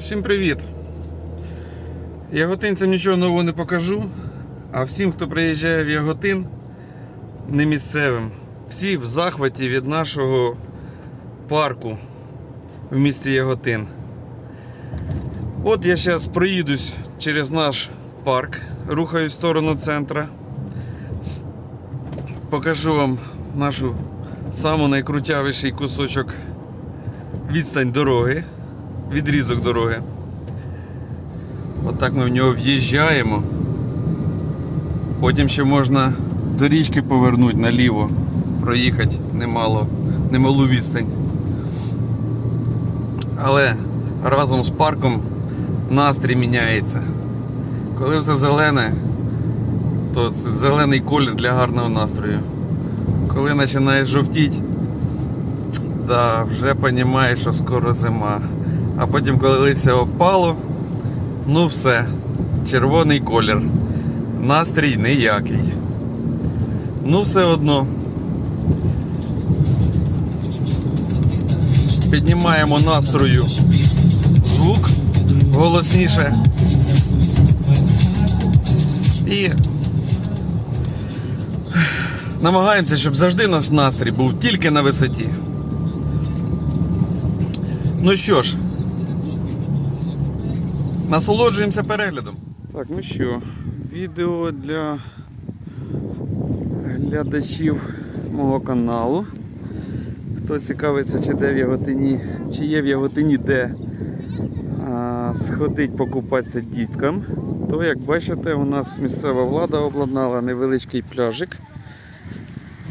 Всім привіт! Яготинцям нічого нового не покажу, а всім, хто приїжджає в Яготин, не місцевим, всі в захваті від нашого парку в місті Яготин. От я зараз проїдусь через наш парк, рухаюсь в сторону центра. Покажу вам нашу саму найкрутявіший кусочок відстань дороги, відрізок дороги. Отак ми в нього в'їжджаємо. Потім ще можна до річки повернути наліво, проїхати немало, немалу відстань. Але разом з парком настрій міняється. Коли все зелене, то це зелений колір для гарного настрою. Коли починає жовтіть, да, вже розумієш, що скоро зима. А потім, коли листя опало, ну все, червоний колір. Настрій ніякий. Ну, все одно. Піднімаємо настрою звук голосніше. І намагаємося, щоб завжди наш настрій був тільки на висоті. Ну що ж, насолоджуємося переглядом. Так, ну що, відео для глядачів мого каналу. Хто цікавиться, чи де в Яготині, чи є в Яготині де а, сходить покупатися діткам, то як бачите, у нас місцева влада обладнала невеличкий пляжик.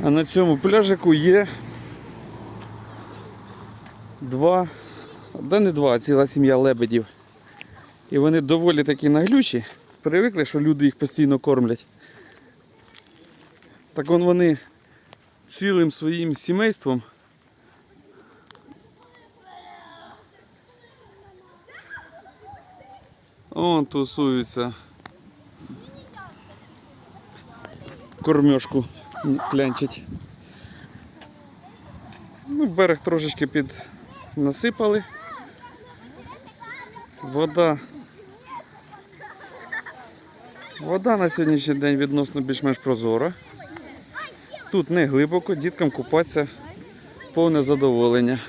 А на цьому пляжику є два, да не два, ціла сім'я лебедів. І вони доволі такі наглючі, привикли, що люди їх постійно кормлять. Так он вони цілим своїм сімейством Он тусуються. Кормежку клянчить. Ну, берег трошечки під насипали. Вода. Вода на сьогоднішній день відносно більш-менш прозора. Тут не глибоко, діткам купатися повне задоволення.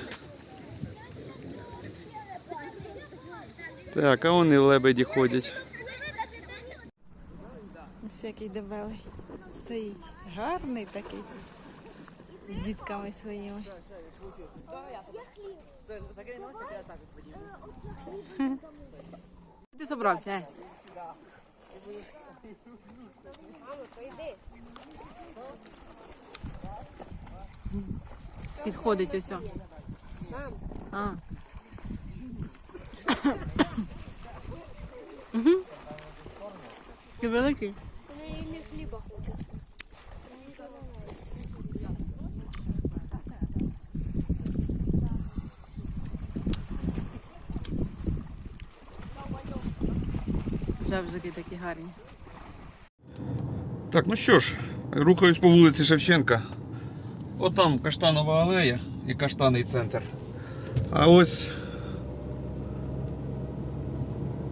Так, а вони лебеді ходять. Всякий дебелий. Стоїть. Гарний такий. З дітками своїми. Ти собрався, е? Підходить ось. А. Угу. Ти великий? Вони хліба. Жабжики такі гарні. Так, ну що ж, рухаюсь по вулиці Шевченка. Отам каштанова алея і каштанний центр. А ось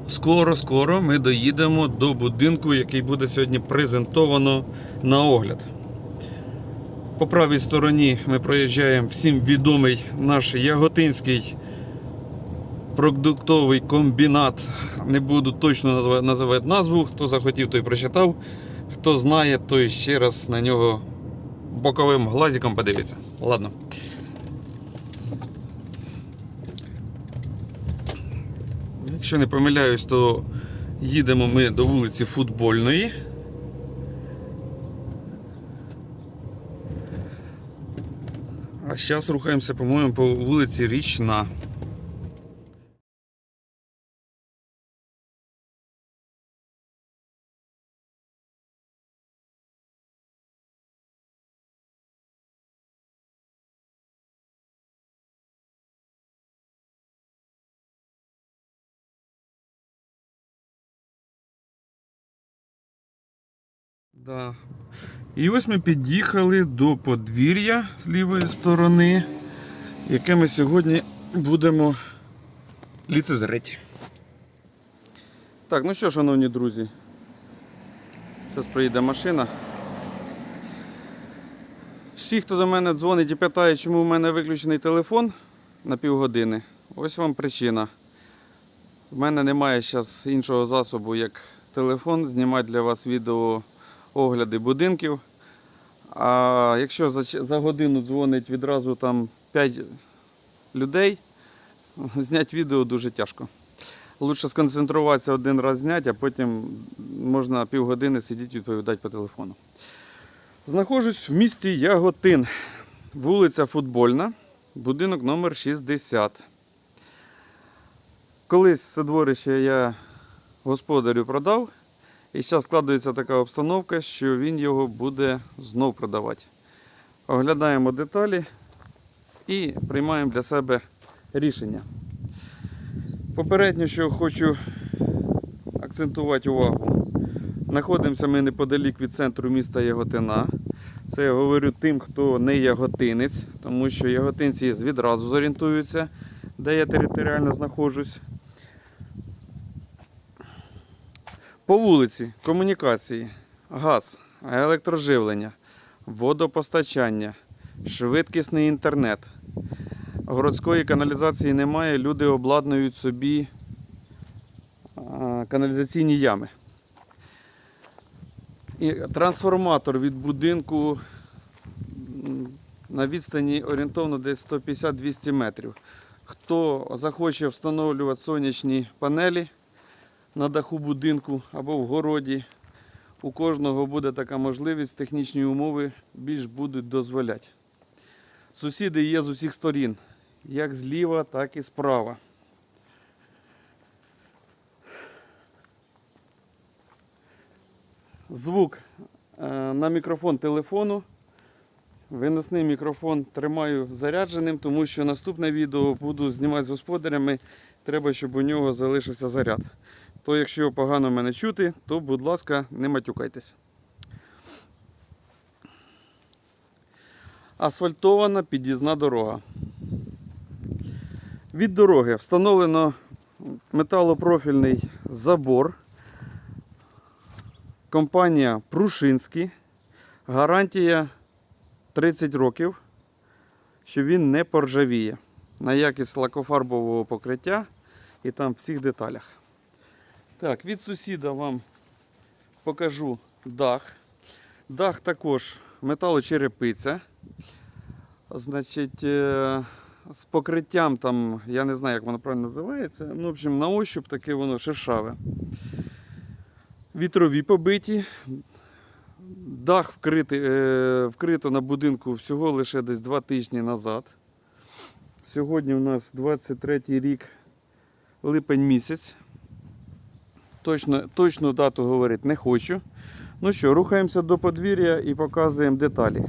скоро-скоро ми доїдемо до будинку, який буде сьогодні презентовано на огляд. По правій стороні ми проїжджаємо всім відомий наш Яготинський продуктовий комбінат. Не буду точно називати назву. Хто захотів, той прочитав. Хто знає, той ще раз на нього боковим глазиком подивиться. Ладно. Якщо не помиляюсь, то їдемо ми до вулиці Футбольної. А зараз рухаємося, по-моєму, по вулиці Річна. Да. І ось ми під'їхали до подвір'я з лівої сторони, яке ми сьогодні будемо ліцезреть. Так, ну що, шановні друзі. Зараз приїде машина. Всі, хто до мене дзвонить і питає, чому в мене виключений телефон на півгодини, ось вам причина. У мене немає зараз іншого засобу, як телефон, знімати для вас відео огляди будинків. А якщо за, годину дзвонить відразу там 5 людей, зняти відео дуже тяжко. Лучше сконцентруватися один раз зняти, а потім можна півгодини сидіти відповідати по телефону. Знаходжусь в місті Яготин, вулиця Футбольна, будинок номер 60. Колись це дворище я господарю продав, і зараз складається така обстановка, що він його буде знов продавати. Оглядаємо деталі і приймаємо для себе рішення. Попередньо, що хочу акцентувати увагу. Знаходимося ми неподалік від центру міста Яготина. Це я говорю тим, хто не яготинець, тому що яготинці відразу зорієнтуються, де я територіально знаходжусь. По вулиці комунікації, газ, електроживлення, водопостачання, швидкісний інтернет. Городської каналізації немає, люди обладнують собі каналізаційні ями. І трансформатор від будинку на відстані орієнтовно десь 150-200 метрів. Хто захоче встановлювати сонячні панелі на даху будинку або в городі, у кожного буде така можливість, технічні умови більш будуть дозволяти. Сусіди є з усіх сторін, як зліва, так і справа. Звук е, на мікрофон телефону. Виносний мікрофон тримаю зарядженим, тому що наступне відео буду знімати з господарями. Треба, щоб у нього залишився заряд. То якщо погано мене чути, то будь ласка, не матюкайтесь. Асфальтована під'їзна дорога. Від дороги встановлено металопрофільний забор. Компанія Прушинський. Гарантія 30 років, що він не поржавіє. На якість лакофарбового покриття і там в всіх деталях. Так, від сусіда вам покажу дах. Дах також металочерепиця. Значить, е, з покриттям там, я не знаю, як воно правильно називається. Ну, в общем, на ощуп таке воно шершаве. Вітрові побиті. Дах вкритий, е, вкрито на будинку всього лише десь 2 тижні назад. Сьогодні у нас 23 рік, липень місяць. Точно, точну дату говорити не хочу. Ну що, рухаємося до подвір'я і показуємо деталі.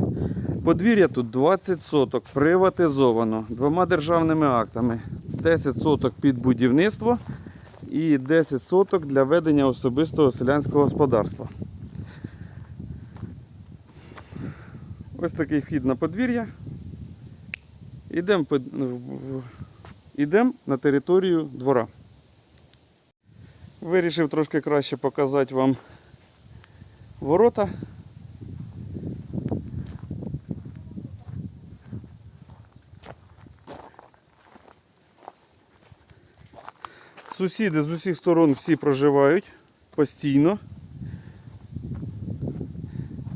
Подвір'я тут 20 соток, приватизовано двома державними актами. 10 соток під будівництво і 10 соток для ведення особистого селянського господарства. Ось такий вхід на подвір'я. Ідем на територію двора. Вирішив трошки краще показати вам ворота. Сусіди з усіх сторон всі проживають постійно.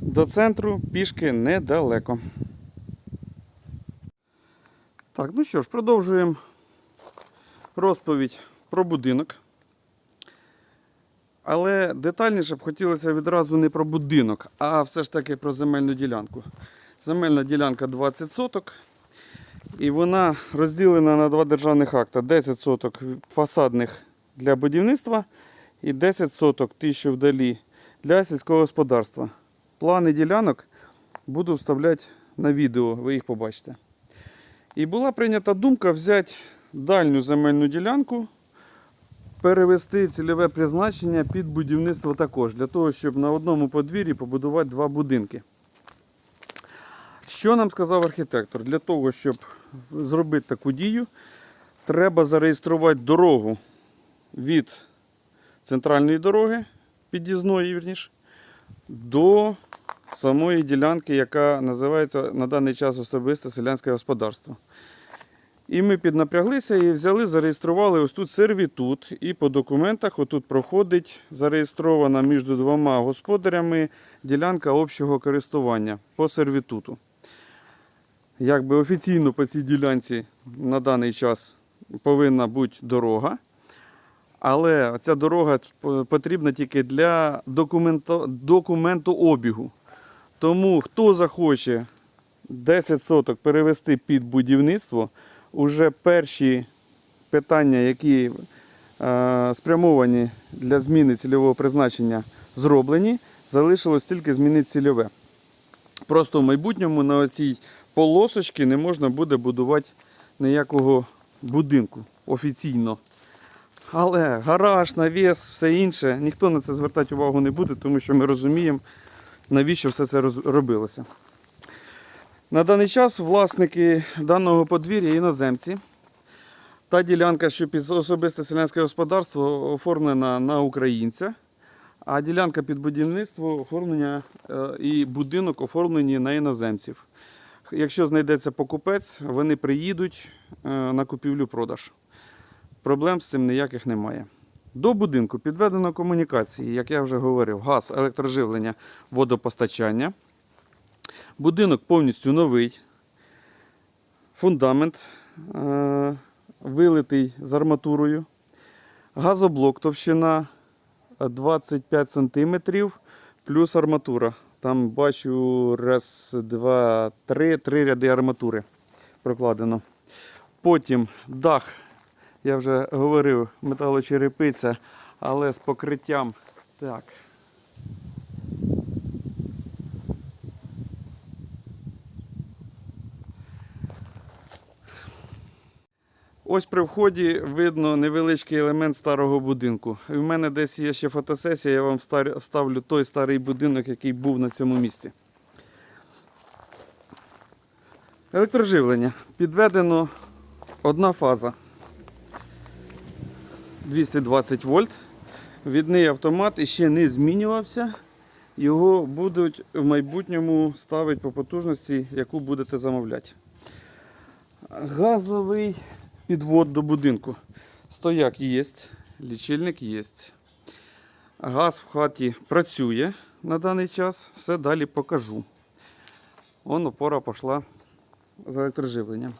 До центру пішки недалеко. Так, ну що ж, продовжуємо розповідь про будинок. Але детальніше б хотілося відразу не про будинок, а все ж таки про земельну ділянку. Земельна ділянка 20 соток. І вона розділена на два державних акти. 10 соток фасадних для будівництва і 10 соток ті, вдалі для сільського господарства. Плани ділянок буду вставляти на відео, ви їх побачите. І була прийнята думка взяти дальню земельну ділянку, перевести цільове призначення під будівництво також, для того, щоб на одному подвір'ї побудувати два будинки. Що нам сказав архітектор? Для того, щоб зробити таку дію, треба зареєструвати дорогу від центральної дороги, під'їзної, вірніше, до самої ділянки, яка називається на даний час особисте селянське господарство. І ми піднапряглися і взяли, зареєстрували ось тут сервітут. І по документах отут проходить зареєстрована між двома господарями ділянка общого користування по сервітуту. Якби офіційно по цій ділянці на даний час повинна бути дорога. Але ця дорога потрібна тільки для документу, документообігу. Тому хто захоче 10 соток перевести під будівництво, уже перші питання, які е, спрямовані для зміни цільового призначення, зроблені, залишилось тільки змінити цільове. Просто в майбутньому на цій полосочці не можна буде будувати ніякого будинку офіційно. Але гараж, навіс, все інше, ніхто на це звертати увагу не буде, тому що ми розуміємо, навіщо все це робилося. На даний час власники даного подвір'я іноземці. Та ділянка, що під особисте селянське господарство, оформлена на українця, а ділянка під будівництво оформлення е, і будинок оформлені на іноземців. Якщо знайдеться покупець, вони приїдуть е, на купівлю-продаж. Проблем з цим ніяких немає. До будинку підведено комунікації, як я вже говорив, газ, електроживлення, водопостачання. Будинок повністю новий. Фундамент е- вилитий з арматурою. Газоблок товщина 25 см плюс арматура. Там бачу раз, два, три, три ряди арматури прокладено. Потім дах, я вже говорив, металочерепиця, але з покриттям. Так. Ось при вході видно невеличкий елемент старого будинку. В мене десь є ще фотосесія, я вам вставлю той старий будинок, який був на цьому місці. Електроживлення. Підведено одна фаза. 220 вольт. Відний автомат іще не змінювався. Його будуть в майбутньому ставити по потужності, яку будете замовляти. Газовий підвод до будинку. Стояк є, лічильник є. Газ в хаті працює на даний час. Все далі покажу. Вон опора пішла з електроживленням.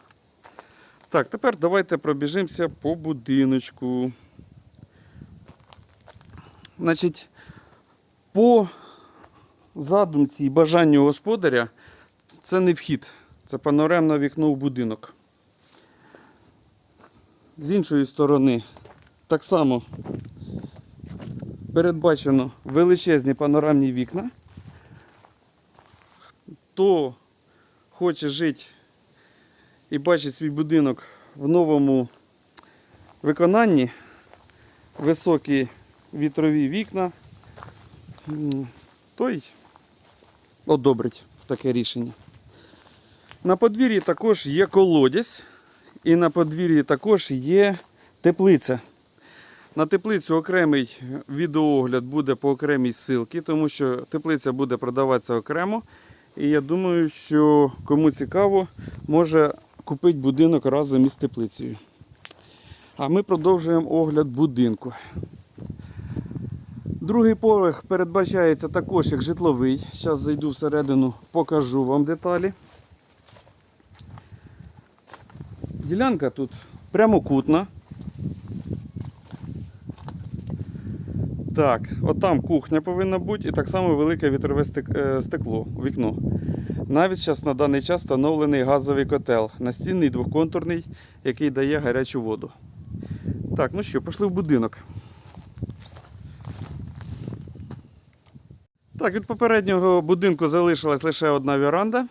Так, тепер давайте пробіжимося по будиночку. Значить, по задумці і бажанню господаря це не вхід, це панорамне вікно в будинок. З іншої сторони, так само передбачено величезні панорамні вікна. Хто хоче жити і бачить свій будинок в новому виконанні, високі вітрові вікна, той одобрить таке рішення. На подвір'ї також є колодязь. І на подвір'ї також є теплиця. На теплицю окремий відеоогляд буде по окремій ссылці, тому що теплиця буде продаватися окремо. І я думаю, що кому цікаво, може купити будинок разом із теплицею. А ми продовжуємо огляд будинку. Другий поверх передбачається також як житловий. Зараз зайду всередину, покажу вам деталі. Ділянка тут прямокутна. Так, отам кухня повинна бути і так само велике вітрове е, стекло, вікно. Навіть зараз на даний час встановлений газовий котел, настінний двохконтурний, який дає гарячу воду. Так, ну що, пішли в будинок. Так, від попереднього будинку залишилась лише одна віранда.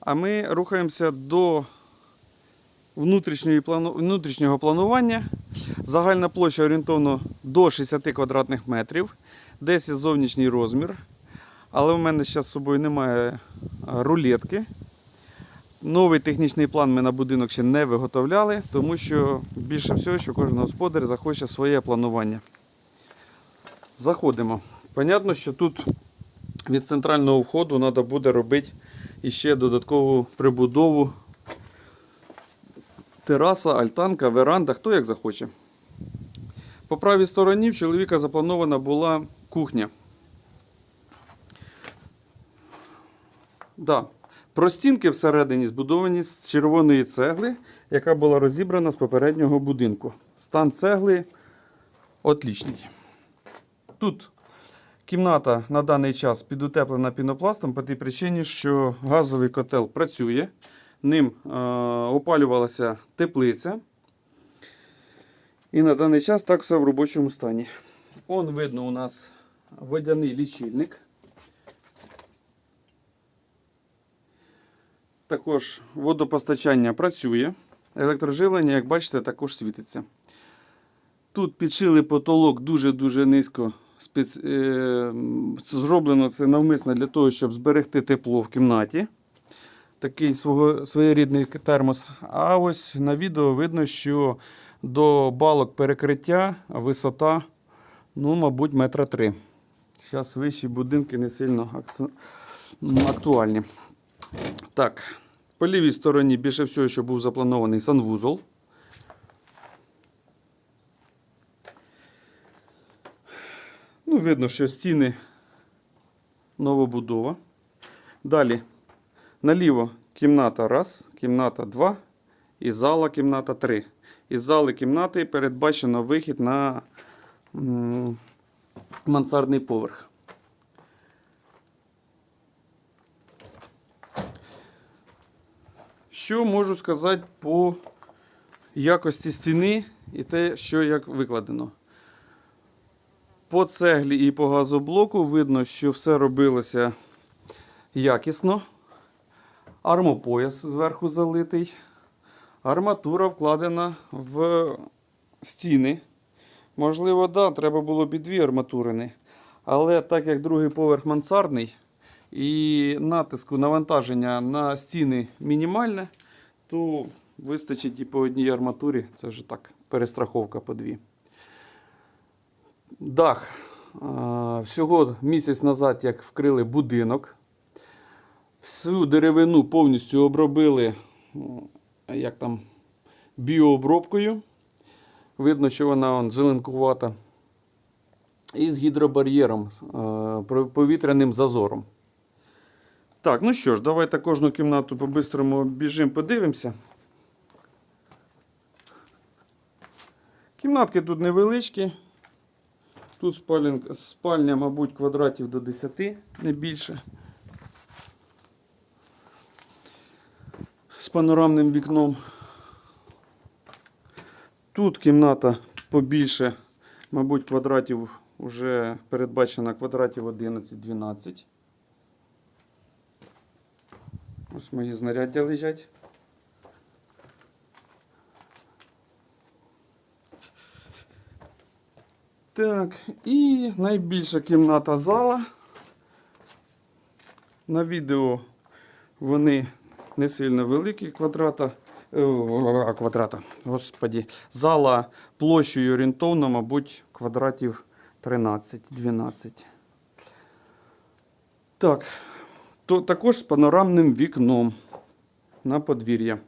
А ми рухаємося до. Внутрішнього планування. Загальна площа орієнтовно до 60 квадратних метрів. Десь є зовнішній розмір. Але в мене зараз з собою немає рулетки. Новий технічний план ми на будинок ще не виготовляли, тому що більше всього, що кожен господар захоче своє планування. Заходимо. Понятно, що тут від центрального входу треба буде робити іще додаткову прибудову. Тераса, альтанка, веранда, хто як захоче. По правій стороні в чоловіка запланована була кухня. Да. Простінки всередині збудовані з червоної цегли, яка була розібрана з попереднього будинку. Стан цегли отлічний. Тут кімната на даний час підутеплена пінопластом по тій причині, що газовий котел працює, ним е, опалювалася теплиця. І на даний час так все в робочому стані. Он видно у нас водяний лічильник. Також водопостачання працює. Електроживлення, як бачите, також світиться. Тут підшили потолок дуже-дуже низько. Е, Зроблено це навмисно для того, щоб зберегти тепло в кімнаті. Такий свого, своєрідний термос. А ось на відео видно, що до балок перекриття висота, ну, мабуть, метра три. Зараз вищі будинки не сильно актуальні. Так, по лівій стороні більше всього, що був запланований санвузол. Ну, видно, що стіни новобудова. Далі наліво кімната раз, кімната 2 і зала кімната 3. Із зали кімнати передбачено вихід на мансардний поверх. Що можу сказати по якості стіни і те, що як викладено. По цеглі і по газоблоку видно, що все робилося якісно. Армопояс зверху залитий. Арматура вкладена в стіни. Можливо, да, треба було і дві арматурини. Але так як другий поверх мансардний і натиску навантаження на стіни мінімальне, то вистачить і по одній арматурі. Це вже так, перестраховка по дві. Дах. Всього місяць назад, як вкрили будинок. Всю деревину повністю обробили як там, біообробкою. Видно, що вона он, зеленкувата. І з гідробар'єром, е, повітряним зазором. Так, ну що ж, давайте кожну кімнату по-бистрому біжимо, подивимося. Кімнатки тут невеличкі. Тут спальня, мабуть, квадратів до 10, не більше. З панорамним вікном. Тут кімната побільше, мабуть, квадратів вже передбачена квадратів 11-12. Ось мої знаряддя лежать. Так, і найбільша кімната зала. На відео вони не сильно великі квадрата. е, квадрата, господі. Зала площею орієнтовно, мабуть, квадратів 13-12. Так, то також з панорамним вікном на подвір'я.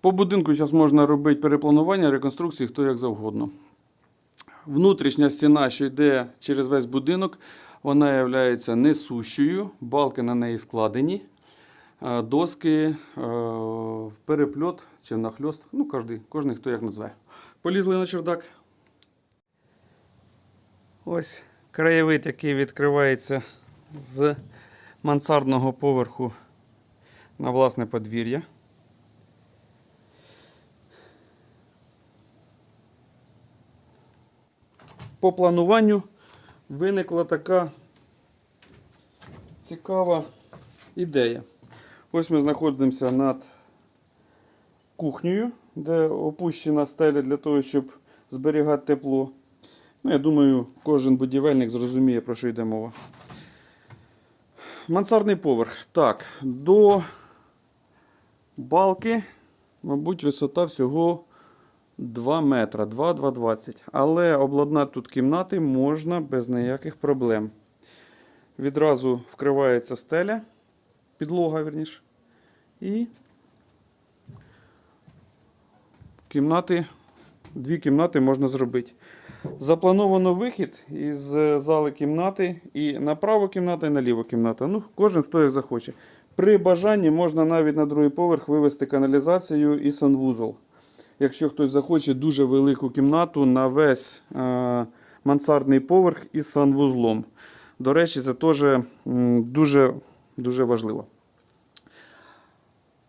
По будинку зараз можна робити перепланування, реконструкції, хто як завгодно. Внутрішня стіна, що йде через весь будинок, вона є несущою, балки на неї складені, доски е, в перепльот чи в нахльост, ну, кожен, кожен хто як назве. Полізли на чердак. Ось краєвид, який відкривається з мансардного поверху на власне подвір'я. По плануванню виникла така цікава ідея. Ось ми знаходимося над кухнею, де опущена стеля для того, щоб зберігати тепло. Ну, я думаю, кожен будівельник зрозуміє, про що йде мова. Мансардний поверх. Так, до балки, мабуть, висота всього 2 метра, 2-2,20. Але обладнати тут кімнати можна без ніяких проблем. Відразу вкривається стеля, підлога, верніше. І кімнати, дві кімнати можна зробити. Заплановано вихід із е, зали кімнати і на праву кімнату, і на ліву кімнату. Ну, кожен хто як захоче. При бажанні можна навіть на другий поверх вивести каналізацію і санвузол. Якщо хтось захоче дуже велику кімнату на весь е, мансардний поверх із санвузлом. До речі, це теж дуже, дуже важливо.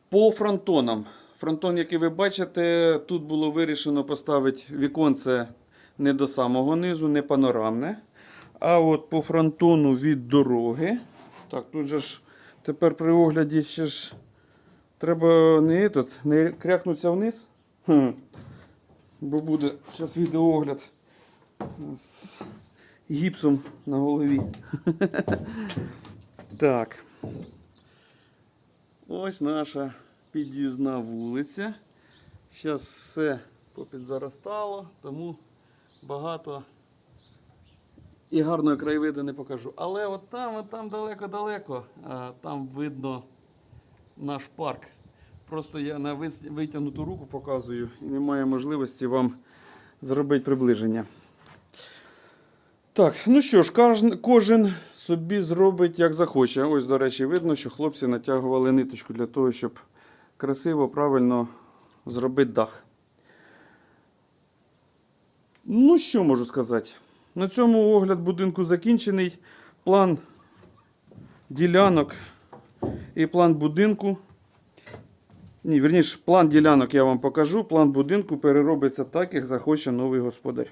По фронтонам. Фронтон, який ви бачите, тут було вирішено поставити віконце не до самого низу, не панорамне. А от по фронтону від дороги. Так, тут же ж тепер при огляді ще ж треба не, тут, не крякнутися вниз. Хм. Бо буде зараз відеоогляд з гіпсом на голові. Так. Ось наша під'їзна вулиця. Зараз все попідзаростало, тому багато і гарної краєвиду не покажу. Але от там, от далеко-далеко, там видно наш парк. Просто я на витягнуту руку показую і немає можливості вам зробити приближення. Так, ну що ж, кожен, собі зробить як захоче. Ось, до речі, видно, що хлопці натягували ниточку для того, щоб красиво, правильно зробити дах. Ну, що можу сказати? На цьому огляд будинку закінчений. План ділянок і план будинку. Ні, верніше, план ділянок я вам покажу. План будинку переробиться так, як захоче новий господар.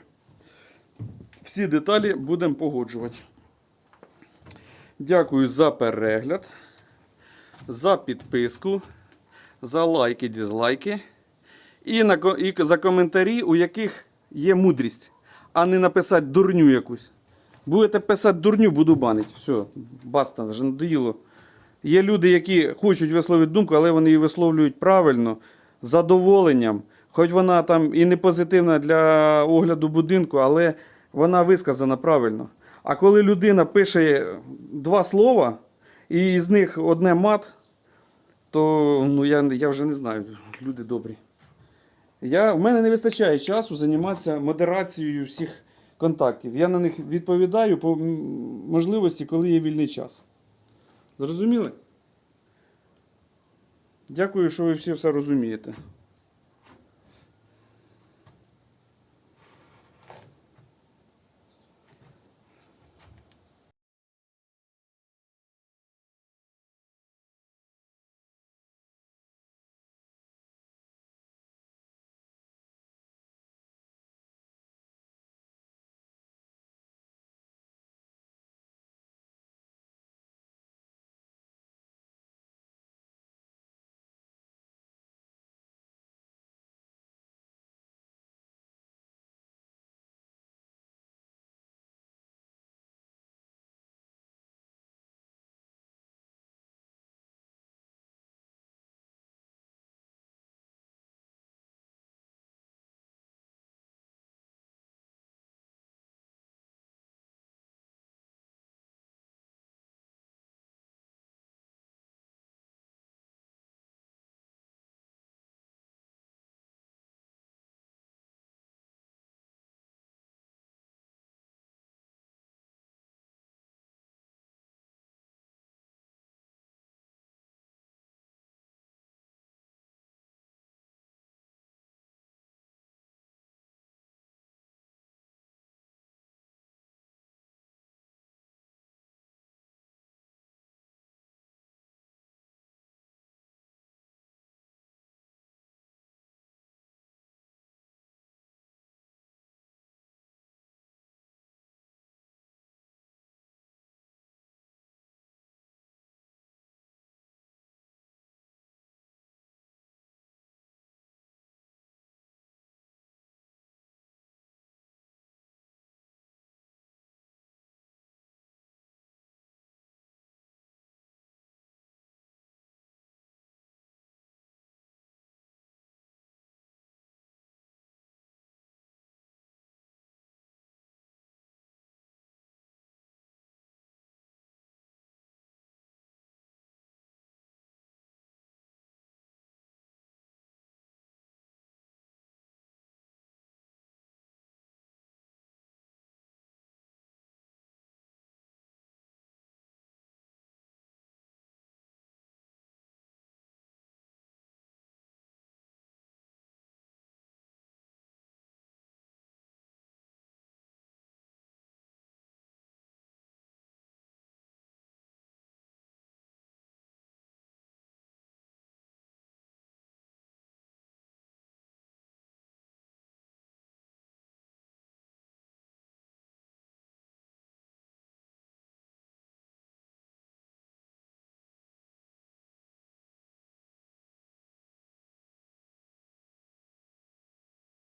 Всі деталі будемо погоджувати. Дякую за перегляд, за підписку, за лайки, дізлайки. І, за коментарі, у яких є мудрість, а не написати дурню якусь. Будете писати дурню, буду банити. Все, баста, вже надоїло. Є люди, які хочуть висловити думку, але вони її висловлюють правильно, задоволенням. Хоч вона там і не позитивна для огляду будинку, але вона висказана правильно. А коли людина пише два слова, і з них одне мат, то ну, я, я вже не знаю, люди добрі. Я, в мене не вистачає часу займатися модерацією всіх контактів. Я на них відповідаю по можливості, коли є вільний час. Зрозуміли? Дякую, що ви всі все розумієте.